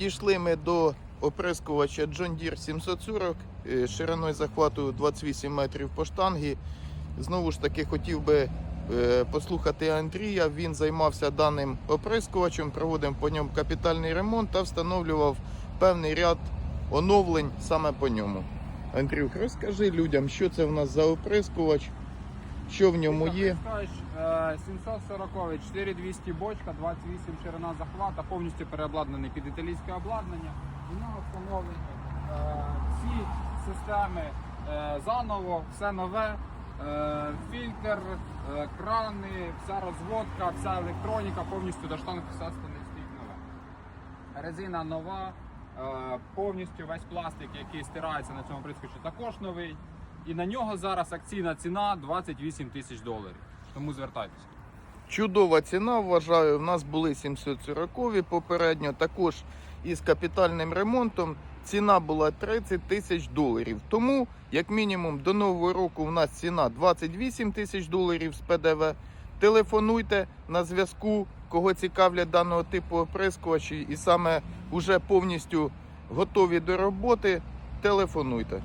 Дійшли ми до оприскувача John Deere 740 е, шириною захвату 28 метрів по штангі. Знову ж таки хотів би е, послухати Андрія. Він займався даним оприскувачем, проводив по ньому капітальний ремонт та встановлював певний ряд оновлень саме по ньому. Андрюх, розкажи людям, що це в нас за оприскувач, що в ньому є. Скажеш, е, 740 4200 бочка, 28 ширина захвата, повністю переобладнаний під італійське обладнання. У нього встановлені е, всі системи е, заново, все нове. Е, Фільтр, е, крани, вся розводка, вся електроніка, повністю до штанги все стоїть нове. Резина нова, е, повністю весь пластик, який стирається на цьому прискочі, також новий. І на нього зараз акційна ціна 28 тисяч доларів. Тому звертайтеся. Чудова ціна, вважаю. У нас були 740 попередньо, також із капітальним ремонтом. Ціна була 30 тисяч доларів. Тому, як мінімум, до нового року у нас ціна 28 тисяч доларів з ПДВ. Телефонуйте на зв'язку, кого цікавлять даного типу оприскувачі, і саме вже повністю готові до роботи. Телефонуйте.